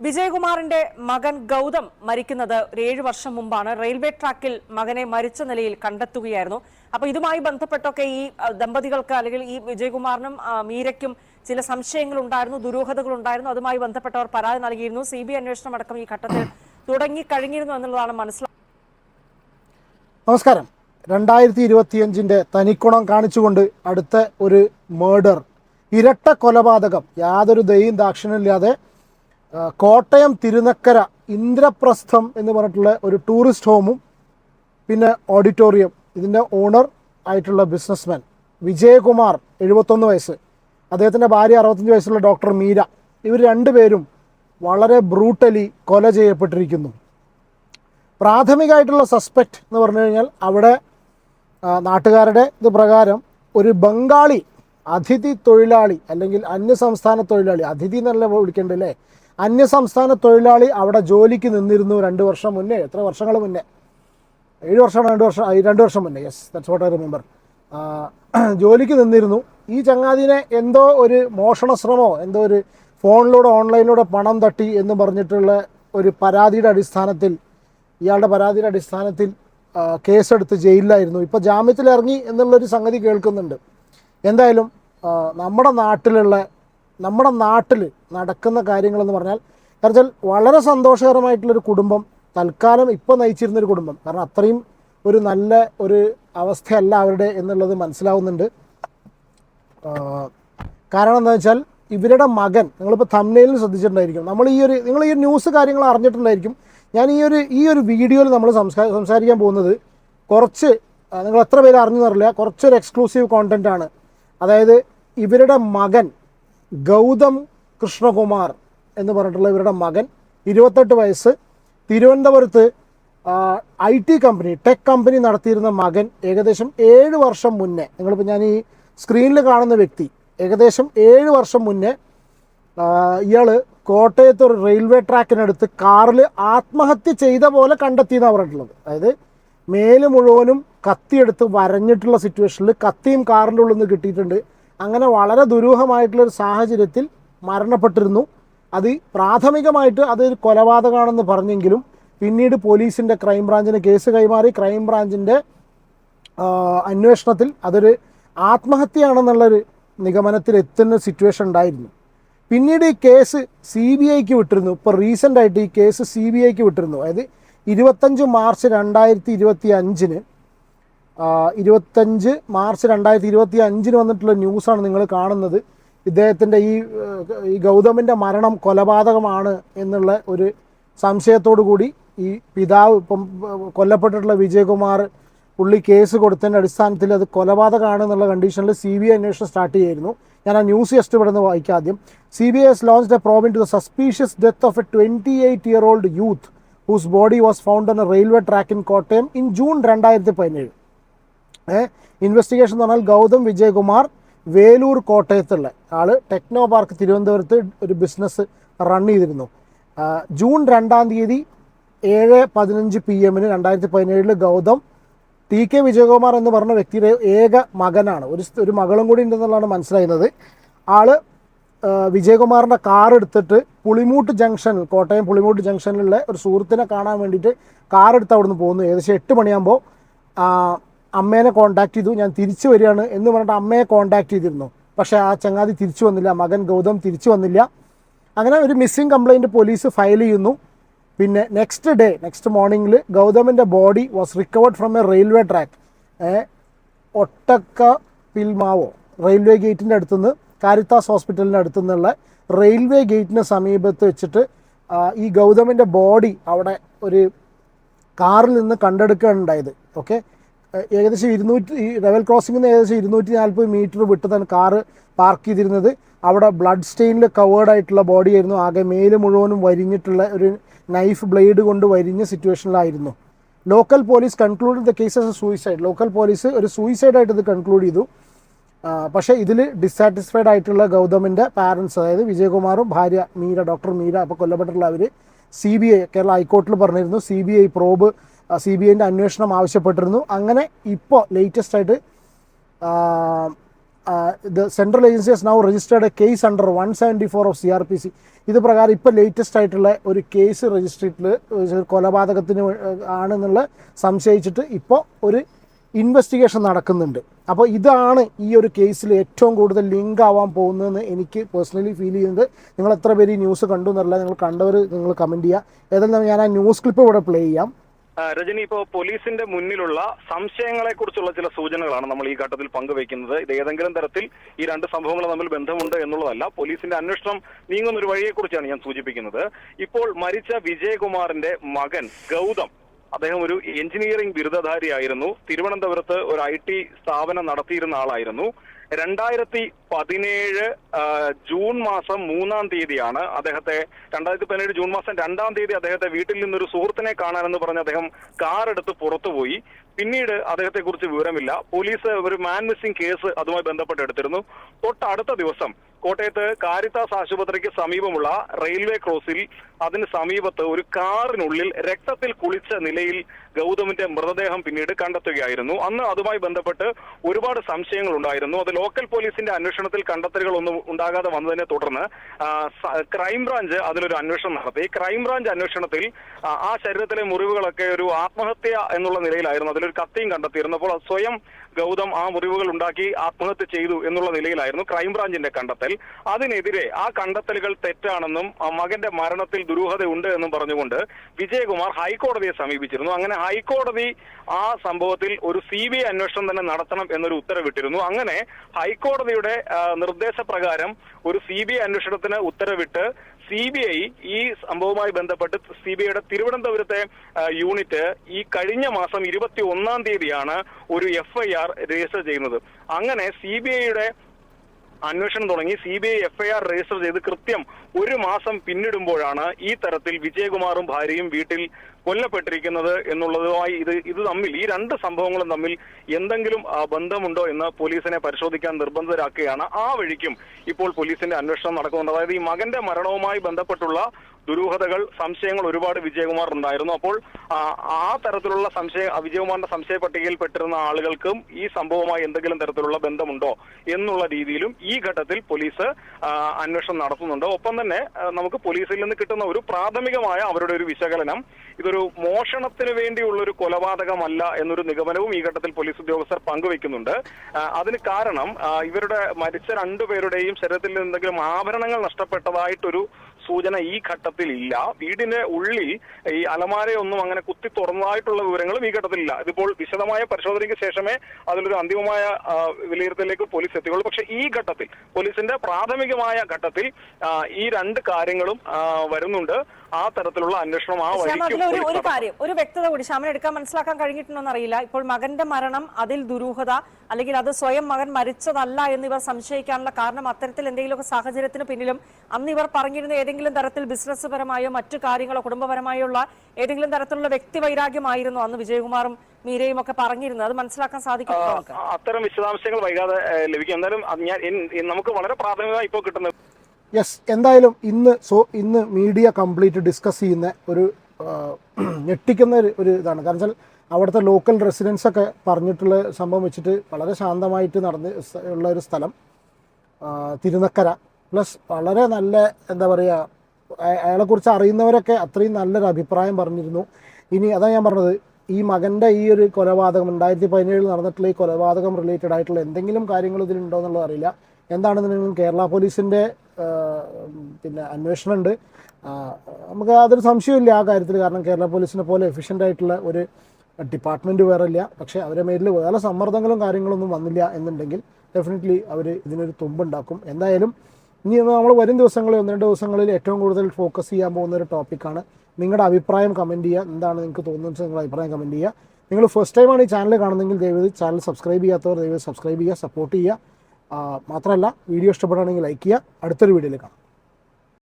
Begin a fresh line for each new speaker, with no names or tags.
വിജയകുമാറിന്റെ മകൻ ഗൗതം മരിക്കുന്നത് ഒരു ഏഴു വർഷം മുമ്പാണ്. റെയിൽവേ ട്രാക്കിൽ മകനെ മരിച്ച നിലയിൽ കണ്ടെത്തുകയായിരുന്നു. അപ്പൊ ഇതുമായി ബന്ധപ്പെട്ടൊക്കെ ഈ ദമ്പതികൾക്ക് അല്ലെങ്കിൽ ഈ വിജയകുമാറിനും മീരയ്ക്കും ചില സംശയങ്ങൾ ഉണ്ടായിരുന്നു ദുരൂഹതകൾ ഉണ്ടായിരുന്നു അതുമായി ബന്ധപ്പെട്ടവർ പരാതി നൽകിയിരുന്നു. സി ബി അന്വേഷണം അടക്കം ഈ ഘട്ടത്തിൽ തുടങ്ങി കഴിഞ്ഞിരുന്നു എന്നുള്ളതാണ് മനസ്സിലാക്കുന്നത്
നമസ്കാരം. രണ്ടായിരത്തി ഇരുപത്തിയഞ്ചിന്റെ തനിക്കുണം കാണിച്ചുകൊണ്ട് അടുത്ത ഒരു മേർഡർ ഇരട്ട കൊലപാതകം യാതൊരു ദയും ദാക്ഷിണ്യമില്ലാതെ ആ, കോട്ടയം തിരുനക്കര ഇന്ദ്രപ്രസ്ഥം എന്ന് പറഞ്ഞിട്ടുള്ള ഒരു ടൂറിസ്റ്റ് ഹോമും പിന്നെ ഓഡിറ്റോറിയം ഇതിന്റെ ഓണർ ആയിട്ടുള്ള ബിസിനസ്മാൻ വിജയകുമാർ എഴുപത്തൊന്ന് വയസ്സ്. അദ്ദേഹത്തിന്റെ ഭാര്യ അറുപത്തഞ്ച് വയസ്സുള്ള ഡോക്ടർ മീര. ഇവർ രണ്ടുപേരും വളരെ ബ്രൂട്ടലി കൊല ചെയ്യപ്പെട്ടിരിക്കുന്നു. പ്രാഥമികമായിട്ടുള്ള സസ്പെക്റ്റ് എന്ന് പറഞ്ഞു കഴിഞ്ഞാൽ അവിടെ നാട്ടുകാരുടെ ഇത് പ്രകാരം ഒരു ബംഗാളി അതിഥി തൊഴിലാളി അല്ലെങ്കിൽ അന്യസംസ്ഥാന തൊഴിലാളി അതിഥി എന്നല്ല വിളിക്കേണ്ടത് അല്ലേ? അന്യസംസ്ഥാന തൊഴിലാളി അവിടെ ജോലിക്ക് നിന്നിരുന്നു രണ്ട് വർഷം മുന്നേ. എത്ര വർഷങ്ങൾ മുന്നേ? ഏഴ് വർഷം രണ്ട് വർഷം? രണ്ട് വർഷം മുന്നേ. Yes that's what I remember ജോലിക്ക് നിന്നിരുന്നു. ഈ ചങ്ങാതിനെ എന്തോ ഒരു മോഷണ ശ്രമമോ എന്തോ ഒരു ഫോണിലൂടെ ഓൺലൈനിലൂടെ പണം തട്ടി എന്ന് പറഞ്ഞിട്ടുള്ള ഒരു പരാതിയുടെ അടിസ്ഥാനത്തിൽ ഇയാളുടെ പരാതിയുടെ അടിസ്ഥാനത്തിൽ കേസെടുത്ത് ജയിലിലായിരുന്നു. ഇപ്പോൾ ജാമ്യത്തിലിറങ്ങി എന്നുള്ളൊരു സംഗതി കേൾക്കുന്നുണ്ട്. എന്തായാലും നമ്മുടെ നാട്ടിലുള്ള നമ്മുടെ നാട്ടിൽ നടക്കുന്ന കാര്യങ്ങളെന്ന് പറഞ്ഞാൽ കാരണം വളരെ സന്തോഷകരമായിട്ടുള്ളൊരു കുടുംബം തൽക്കാലം ഇപ്പോൾ നയിച്ചിരുന്നൊരു കുടുംബം. കാരണം അത്രയും ഒരു നല്ല ഒരു അവസ്ഥയല്ല അവരുടെ എന്നുള്ളത് മനസ്സിലാവുന്നുണ്ട്. കാരണം എന്താ വെച്ചാൽ ഇവരുടെ മകൻ നിങ്ങളിപ്പോൾ തമ്മിലിൽ ശ്രദ്ധിച്ചിട്ടുണ്ടായിരിക്കും. നമ്മൾ ഈ ഒരു നിങ്ങൾ ഈ ന്യൂസ് കാര്യങ്ങൾ അറിഞ്ഞിട്ടുണ്ടായിരിക്കും. ഞാൻ ഈ ഒരു ഈ ഒരു വീഡിയോയിൽ നമ്മൾ സംസാ സംസാരിക്കാൻ പോകുന്നത് കുറച്ച് നിങ്ങൾ എത്ര പേര് അറിഞ്ഞു അറിയില്ല കുറച്ചൊരു എക്സ്ക്ലൂസീവ് കോണ്ടന്റാണ് ആണ്. അതായത് ഇവരുടെ മകൻ ഗൗതം കൃഷ്ണകുമാർ എന്ന് പറഞ്ഞിട്ടുള്ള ഇവരുടെ മകൻ ഇരുപത്തെട്ട് വയസ്സ് തിരുവനന്തപുരത്ത് I T company tech company നടത്തിയിരുന്ന മകൻ ഏകദേശം ഏഴ് വർഷം മുന്നേ നിങ്ങളിപ്പോൾ ഞാൻ ഈ സ്ക്രീനിൽ കാണുന്ന വ്യക്തി ഏകദേശം ഏഴ് വർഷം മുന്നേ ഇയാൾ കോട്ടയത്ത് ഒരു റെയിൽവേ ട്രാക്കിനടുത്ത് കാറിൽ ആത്മഹത്യ ചെയ്ത പോലെ കണ്ടെത്തിയെന്നാണ് പറഞ്ഞിട്ടുള്ളത്. അതായത് മേൽ മുഴുവനും കത്തിയെടുത്ത് വരഞ്ഞിട്ടുള്ള സിറ്റുവേഷനിൽ കത്തിയും കാറിന്റെ ഉള്ളിൽ നിന്ന് കിട്ടിയിട്ടുണ്ട്. അങ്ങനെ വളരെ ദുരൂഹമായിട്ടുള്ളൊരു സാഹചര്യത്തിൽ മരണപ്പെട്ടിരുന്നു. അത് പ്രാഥമികമായിട്ട് അതൊരു കൊലപാതകമാണെന്ന് പറഞ്ഞെങ്കിലും പിന്നീട് പോലീസിന്റെ ക്രൈംബ്രാഞ്ചിന് കേസ് കൈമാറി. ക്രൈംബ്രാഞ്ചിന്റെ അന്വേഷണത്തിൽ അതൊരു ആത്മഹത്യയാണെന്നുള്ളൊരു നിഗമനത്തിൽ എത്തുന്ന സിറ്റുവേഷൻ ഉണ്ടായിരുന്നു. പിന്നീട് ഈ കേസ് സി ബി ഐക്ക് വിട്ടിരുന്നു. ഇപ്പോൾ റീസെന്റായിട്ട് ഈ കേസ് സി ബി ഐക്ക് വിട്ടിരുന്നു. അതായത് ഇരുപത്തഞ്ച് മാർച്ച് രണ്ടായിരത്തി ഇരുപത്തി അഞ്ചിന് ഇരുപത്തഞ്ച് മാർച്ച് രണ്ടായിരത്തി ഇരുപത്തി അഞ്ചിന് വന്നിട്ടുള്ള ന്യൂസാണ് നിങ്ങൾ കാണുന്നത്. ഇദ്ദേഹത്തിന്റെ ഈ ഈ ഗൗതമിന്റെ മരണം കൊലപാതകമാണ് എന്നുള്ള ഒരു സംശയത്തോടു കൂടി ഈ പിതാവ് ഇപ്പം കൊല്ലപ്പെട്ടിട്ടുള്ള വിജയകുമാർ പുള്ളി കേസ് കൊടുത്തതിന്റെ അടിസ്ഥാനത്തിൽ അത് കൊലപാതകമാണ് എന്നുള്ള കണ്ടീഷനിൽ സി ബി ഐ അന്വേഷണം സ്റ്റാർട്ട് ചെയ്യായിരുന്നു. ഞാൻ ആ ന്യൂസ് ജസ്റ്റ് ഇവിടെ നിന്ന് വായിക്കാം ആദ്യം. C B I is launch a probe into the suspicious death of a twenty eight year old youth whose body was found on a railway track in Kottayam in June രണ്ടായിരത്തി പതിനേഴ് investigation എന്ന് പറഞ്ഞാൽ ഗൗതം വിജയകുമാർ വേലൂർ കോട്ടയത്തുള്ള ആൾ techno park തിരുവനന്തപുരത്ത് ഒരു business run ചെയ്തിരുന്നു. June രണ്ടാം തീയതി ഏഴ് പതിനഞ്ച് പി എമ്മിന് രണ്ടായിരത്തി പതിനേഴിൽ ഗൗതം ടി കെ വിജയകുമാർ എന്ന് പറഞ്ഞ വ്യക്തിയുടെ ഏക മകനാണ്. ഒരു ഒരു മകളും കൂടി ഉണ്ടെന്നുള്ളതാണ് മനസ്സിലായിരുന്നത് ആൾ വിജയകുമാറിന്റെ കാർ എടുത്തിട്ട് പുളിമൂട്ട് ജംഗ്ഷൻ കോട്ടയം പുളിമൂട്ട് ജംഗ്ഷനിലുള്ള ഒരു സുഹൃത്തിനെ കാണാൻ വേണ്ടിയിട്ട് കാർ എടുത്ത് അവിടുന്ന് പോകുന്നു. ഏകദേശം എട്ട് മണിയാകുമ്പോൾ അമ്മേനെ കോൺടാക്ട് ചെയ്തു. ഞാൻ തിരിച്ചു വരികയാണ് എന്ന് പറഞ്ഞിട്ട് അമ്മയെ കോൺടാക്ട് ചെയ്തിരുന്നു. പക്ഷേ ആ ചങ്ങാതി തിരിച്ചു വന്നില്ല. മകൻ ഗൗതം തിരിച്ചു വന്നില്ല. അങ്ങനെ ഒരു മിസ്സിംഗ് കംപ്ലൈന്റ് പോലീസ് ഫയൽ ചെയ്യുന്നു. പിന്നെ നെക്സ്റ്റ് ഡേ നെക്സ്റ്റ് മോർണിംഗിൽ ഗൗതമിന്റെ body was recovered from a railway track ഒട്ടക്ക പിൽമാവോ റെയിൽവേ ഗേറ്റിന്റെ അടുത്തുനിന്ന് കാരിത്താസ് ഹോസ്പിറ്റലിന്റെ അടുത്തുനിന്നുള്ള റെയിൽവേ ഗേറ്റിന് സമീപത്ത് വെച്ചിട്ട് ഈ ഗൗതമിന്റെ ബോഡി അവിടെ ഒരു കാറിൽ നിന്ന് കണ്ടെടുക്കുകയുണ്ടായത് ഓക്കെ ഏകദേശം ഇരുന്നൂറ്റി ഈ ലെവൽ ക്രോസിംഗിൽ നിന്ന് ഏകദേശം ഇരുന്നൂറ്റി നാൽപ്പത് മീറ്റർ വിട്ട് തന്നെ കാറ് പാർക്ക് ചെയ്തിരുന്നത്. അവിടെ ബ്ലഡ് സ്റ്റെയിനിൽ കവേർഡ് ആയിട്ടുള്ള ബോഡി ആയിരുന്നു. ആകെ മേൽ മുഴുവനും വരിഞ്ഞിട്ടുള്ള ഒരു നൈഫ് ബ്ലേഡ് കൊണ്ട് വരിഞ്ഞ സിറ്റുവേഷനിലായിരുന്നു local police conclude the case a suicide local police ഒരു സൂയിസൈഡ് ആയിട്ട് ഇത് കൺക്ലൂഡ് ചെയ്തു. പക്ഷേ ഇതിൽ ഡിസാറ്റിസ്ഫൈഡ് ആയിട്ടുള്ള ഗൗതമിന്റെ പാരൻസ് അതായത് വിജയകുമാറും ഭാര്യ മീര ഡോക്ടർ മീര അപ്പോൾ കൊല്ലപ്പെട്ടിട്ടുള്ള അവർ സി ബി ഐ കേരള ഹൈക്കോർട്ടിൽ പറഞ്ഞിരുന്നു. C B I probe C B ഐന്റെ അന്വേഷണം ആവശ്യപ്പെട്ടിരുന്നു. അങ്ങനെ ഇപ്പോൾ ലേറ്റസ്റ്റ് ആയിട്ട് the central agency has now registered a case under one seventy four of C R P C ഇത് പ്രകാരം ഇപ്പോൾ ലേറ്റസ്റ്റ് ആയിട്ടുള്ള ഒരു കേസ് ചെയ്തിട്ട് കൊലപാതകത്തിന് ആണെന്നുള്ള സംശയിച്ചിട്ട് ഇപ്പോൾ ഒരു ഇൻവെസ്റ്റിഗേഷൻ നടക്കുന്നുണ്ട്. അപ്പോൾ ഇതാണ് ഈ ഒരു കേസിൽ ഏറ്റവും കൂടുതൽ ലിങ്ക് ആവാൻ പോകുന്നതെന്ന് എനിക്ക് പേഴ്സണലി ഫീൽ ചെയ്യുന്നത്. നിങ്ങൾ എത്ര പേര് ഈ ന്യൂസ് കണ്ടു എന്നല്ല നിങ്ങൾ കണ്ടവർ നിങ്ങൾ കമന്റ് ചെയ്യുക. ഏതായാലും ഞാൻ ആ ന്യൂസ് ക്ലിപ്പ് ഇവിടെ പ്ലേ ചെയ്യാം.
രജനി ഇപ്പോ പോലീസിന്റെ മുന്നിലുള്ള സംശയങ്ങളെ കുറിച്ചുള്ള ചില സൂചനകളാണ് നമ്മൾ ഈ ഘട്ടത്തിൽ പങ്കുവയ്ക്കുന്നത്. ഇത് ഏതെങ്കിലും തരത്തിൽ ഈ രണ്ട് സംഭവങ്ങൾ തമ്മിൽ ബന്ധമുണ്ട് എന്നുള്ളതല്ല പോലീസിന്റെ അന്വേഷണം നീങ്ങുന്ന ഒരു വഴിയെക്കുറിച്ചാണ് ഞാൻ സൂചിപ്പിക്കുന്നത്. ഇപ്പോൾ മരിച്ച വിജയകുമാറിന്റെ മകൻ ഗൗതം അദ്ദേഹം ഒരു എഞ്ചിനീയറിംഗ് ബിരുദധാരിയായിരുന്നു. തിരുവനന്തപുരത്ത് ഒരു ഐ ടി സ്ഥാപനം നടത്തിയിരുന്ന ആളായിരുന്നു. രണ്ടായിരത്തി പതിനേഴ് ജൂൺ മാസം മൂന്നാം തീയതിയാണ് അദ്ദേഹത്തെ രണ്ടായിരത്തി പതിനേഴ് ജൂൺ മാസം രണ്ടാം തീയതി അദ്ദേഹത്തെ വീട്ടിൽ നിന്നൊരു സുഹൃത്തിനെ കാണാനെന്ന് പറഞ്ഞ് അദ്ദേഹം കാർ എടുത്ത് പുറത്തുപോയി. പിന്നീട് അദ്ദേഹത്തെക്കുറിച്ച് വിവരമില്ല. പോലീസ് ഒരു മാൻ മിസ്സിംഗ് കേസ് അതുമായി ബന്ധപ്പെട്ട് എടുത്തിരുന്നു. തൊട്ടടുത്ത ദിവസം കോട്ടയത്ത് കാരിത്താസ് ആശുപത്രിക്ക് സമീപമുള്ള റെയിൽവേ ക്രോസിൽ അതിന് സമീപത്ത് ഒരു കാറിനുള്ളിൽ രക്തത്തിൽ കുളിച്ച നിലയിൽ ഗൗതമിന്റെ മൃതദേഹം പിന്നീട് കണ്ടെത്തുകയായിരുന്നു. അന്ന് അതുമായി ബന്ധപ്പെട്ട് ഒരുപാട് സംശയങ്ങൾ ഉണ്ടായിരുന്നു. അത് ലോക്കൽ പോലീസിന്റെ അന്വേഷണത്തിൽ കണ്ടെത്തലുകളൊന്നും ഉണ്ടാകാതെ വന്നതിനെ തുടർന്ന് ക്രൈംബ്രാഞ്ച് അതിലൊരു അന്വേഷണം നടത്തി. ക്രൈംബ്രാഞ്ച് അന്വേഷണത്തിൽ ആ ശരീരത്തിലെ മുറിവുകളൊക്കെ ഒരു ആത്മഹത്യ എന്നുള്ള നിലയിലായിരുന്നു. അതിലൊരു കത്തിയും കണ്ടെത്തിയിരുന്നു. അപ്പോൾ സ്വയം ഗൗതം ആ മുറിവുകൾ ഉണ്ടാക്കി ആത്മഹത്യ ചെയ്തു എന്നുള്ള നിലയിലായിരുന്നു ക്രൈംബ്രാഞ്ചിന്റെ കണ്ടെത്തൽ. അതിനെതിരെ ആ കണ്ടെത്തലുകൾ തെറ്റാണെന്നും മകന്റെ മരണത്തിൽ ദുരൂഹതയുണ്ട് എന്നും പറഞ്ഞുകൊണ്ട് വിജയകുമാർ ഹൈക്കോടതിയെ സമീപിച്ചിരുന്നു. അങ്ങനെ ഹൈക്കോടതി ആ സംഭവത്തിൽ ഒരു സി ബി ഐ അന്വേഷണം തന്നെ നടത്തണം എന്നൊരു ഉത്തരവിട്ടിരുന്നു. അങ്ങനെ ഹൈക്കോടതിയുടെ നിർദ്ദേശപ്രകാരം ഒരു സി ബി ഐ അന്വേഷണത്തിന് ഉത്തരവിട്ട് സി ബി ഐ ഈ സംഭവവുമായി ബന്ധപ്പെട്ട് സി ബി ഐയുടെ തിരുവനന്തപുരത്തെ യൂണിറ്റ് ഈ കഴിഞ്ഞ മാസം ഇരുപത്തി ഒന്നാം തീയതിയാണ് ഒരു എഫ് ഐ ആർ രജിസ്റ്റർ ചെയ്യുന്നത്. അങ്ങനെ സി ബി ഐയുടെ അന്വേഷണം തുടങ്ങി C B I FIR register ചെയ്ത് കൃത്യം ഒരു മാസം പിന്നിടുമ്പോഴാണ് ഈ തരത്തിൽ വിജയകുമാറും ഭാര്യയും വീട്ടിൽ കൊല്ലപ്പെട്ടിരിക്കുന്നത് എന്നുള്ളതുമായി ഇത് ഇത് തമ്മിൽ ഈ രണ്ട് സംഭവങ്ങളും തമ്മിൽ എന്തെങ്കിലും ബന്ധമുണ്ടോ എന്ന് പോലീസിനെ പരിശോധിക്കാൻ നിർബന്ധിതരാക്കുകയാണ്. ആ വഴിക്കും ഇപ്പോൾ പോലീസിന്റെ അന്വേഷണം നടക്കുന്നുണ്ട്. അതായത് ഈ മകന്റെ മരണവുമായി ബന്ധപ്പെട്ടുള്ള ദുരൂഹതകൾ സംശയങ്ങൾ ഒരുപാട് വിജയകുമാർ ഉണ്ടായിരുന്നു. അപ്പോൾ ആ, തരത്തിലുള്ള സംശയ വിജയകുമാറിന്റെ സംശയ പട്ടികയിൽ പെട്ടിരുന്ന ആളുകൾക്കും ഈ സംഭവവുമായി എന്തെങ്കിലും തരത്തിലുള്ള ബന്ധമുണ്ടോ എന്നുള്ള രീതിയിലും ഈ ഘട്ടത്തിൽ പോലീസ് അന്വേഷണം നടത്തുന്നുണ്ട്. ഒപ്പം തന്നെ നമുക്ക് പോലീസിൽ നിന്ന് കിട്ടുന്ന ഒരു പ്രാഥമികമായ അവരുടെ ഒരു വിശകലനം ഇതൊരു മോഷണത്തിന് വേണ്ടിയുള്ള ഒരു കൊലപാതകമല്ല എന്നൊരു നിഗമനവും ഈ ഘട്ടത്തിൽ പോലീസ് ഉദ്യോഗസ്ഥർ പങ്കുവെക്കുന്നുണ്ട്. അതിന് കാരണം ഇവരുടെ മരിച്ച രണ്ടുപേരുടെയും ശരീരത്തിൽ എന്തെങ്കിലും ആഭരണങ്ങൾ നഷ്ടപ്പെട്ടതായിട്ടൊരു സൂചന ഈ ഘട്ടത്തിൽ ഇല്ല. വീടിന്റെ ഉള്ളിൽ ഈ അലമാരയൊന്നും അങ്ങനെ കുത്തി തുറന്നതായിട്ടുള്ള വിവരങ്ങളും ഈ ഘട്ടത്തിലില്ല. ഇതിപ്പോൾ വിശദമായ പരിശോധനയ്ക്ക് ശേഷമേ അതിലൊരു അന്തിമമായ വിലയിരുത്തലിലേക്ക് പോലീസ് എത്തിയുള്ളൂ പക്ഷേ ഈ ഘട്ടത്തിൽ പോലീസിന്റെ പ്രാഥമികമായ ഘട്ടത്തിൽ ഈ രണ്ട് കാര്യങ്ങളും വരുന്നുണ്ട്. ആ തരത്തിലുള്ള അന്വേഷണം ആ വഴിക്ക്
ഒരു. കാര്യം ഒരു വ്യക്തത കൂടി. ശ്യാമൻ എടുക്കാൻ മനസ്സിലാക്കാൻ കഴിഞ്ഞിട്ടുണ്ടോ അറിയില്ല. ഇപ്പോൾ മകന്റെ മരണം അതിൽ ദുരൂഹത അല്ലെങ്കിൽ അത് സ്വയം മകൻ മരിച്ചതല്ല എന്ന് ഇവർ സംശയിക്കാനുള്ള കാരണം അത്തരത്തിൽ എന്തെങ്കിലുമൊക്കെ സാഹചര്യത്തിന് പിന്നിലും അന്ന് ഇവർ പറഞ്ഞിരുന്ന ഏതെങ്കിലും തരത്തിൽ ബിസിനസ് പരമായോ മറ്റു കാര്യങ്ങളോ കുടുംബപരമായോ ഉള്ള ഏതെങ്കിലും തരത്തിലുള്ള വ്യക്തി വൈരാഗ്യമായിരുന്നു അന്ന് വിജയകുമാറും മീരയും ഒക്കെ പറഞ്ഞിരുന്നത്? അത് മനസ്സിലാക്കാൻ സാധിക്കും
അത്തരം വിശദാംശങ്ങൾ വൈകാതെ ലഭിക്കും. എൻ- നമുക്ക് വളരെ പ്രാഥമികമായി ഇപ്പോൾ കിട്ടുന്നത്
യെസ് എന്തായാലും ഇന്ന് സോ ഇന്ന് മീഡിയ കംപ്ലീറ്റ് ഡിസ്കസ് ചെയ്യുന്ന ഒരു ഞെട്ടിക്കുന്ന ഒരു ഒരു ഇതാണ്. കാരണം വെച്ചാൽ അവിടുത്തെ ലോക്കൽ റെസിഡൻസ് ഒക്കെ പറഞ്ഞിട്ടുള്ള സംഭവം വെച്ചിട്ട് വളരെ ശാന്തമായിട്ട് നടന്ന് ഉള്ള ഒരു സ്ഥലം തിരുനക്കര. പ്ലസ് വളരെ നല്ല എന്താ പറയുക അയ- അയാളെക്കുറിച്ച് അറിയുന്നവരൊക്കെ അത്രയും നല്ലൊരു അഭിപ്രായം പറഞ്ഞിരുന്നു. ഇനി അതാ ഞാൻ പറഞ്ഞത് ഈ മകന്റെ ഈ ഒരു കൊലപാതകം രണ്ടായിരത്തി പതിനേഴിൽ നടന്നിട്ടുള്ള ഈ കൊലപാതകം റിലേറ്റഡ് ആയിട്ടുള്ള എന്തെങ്കിലും കാര്യങ്ങൾ ഇതിലുണ്ടോ എന്നുള്ളത് അറിയില്ല. എന്താണെന്നുണ്ടെങ്കിലും കേരള പോലീസിന്റെ പിന്നെ അന്വേഷണമുണ്ട്. നമുക്ക് അതൊരു സംശയമില്ല ആ കാര്യത്തിൽ കാരണം കേരള പോലീസിനെ പോലെ എഫിഷ്യന്റ് ആയിട്ടുള്ള ഒരു ഡിപ്പാർട്ട്മെന്റ് വേറെ ഇല്ല. പക്ഷേ അവരെ മേലിൽ വേറെ സമ്മർദ്ദങ്ങളും കാര്യങ്ങളൊന്നും വന്നില്ല എന്നുണ്ടെങ്കിൽ ഡെഫിനറ്റ്ലി അവർ ഇതിനൊരു തുമ്പുണ്ടാക്കും. എന്തായാലും ഇനി നമ്മൾ വരും ദിവസങ്ങളിൽ ഒന്ന് രണ്ട് ദിവസങ്ങളിൽ ഏറ്റവും കൂടുതൽ ഫോക്കസ് ചെയ്യാൻ പോകുന്ന ഒരു ടോപ്പിക്കാണ് നിങ്ങളുടെ അഭിപ്രായം കമന്റ് ചെയ്യുക. എന്താണ് നിങ്ങൾക്ക് തോന്നുന്നത്? നിങ്ങളുടെ അഭിപ്രായം കമന്റ് ചെയ്യുക. നിങ്ങൾ ഫസ്റ്റ് ടൈമാണ് ഈ ചാനൽ കാണുന്നതെങ്കിൽ ദയവ് ചാനൽ സബ്സ്ക്രൈബ് ചെയ്യാത്തവർ ദയവ് സബ്സ്ക്രൈബ് ചെയ്യുക സപ്പോർട്ട് ചെയ്യുക. മാത്രമല്ല വീഡിയോ ഇഷ്ടപ്പെടുകയാണെങ്കിൽ ലൈക്ക് ചെയ്യുക. അടുത്തൊരു വീഡിയോയിൽ കാണാം.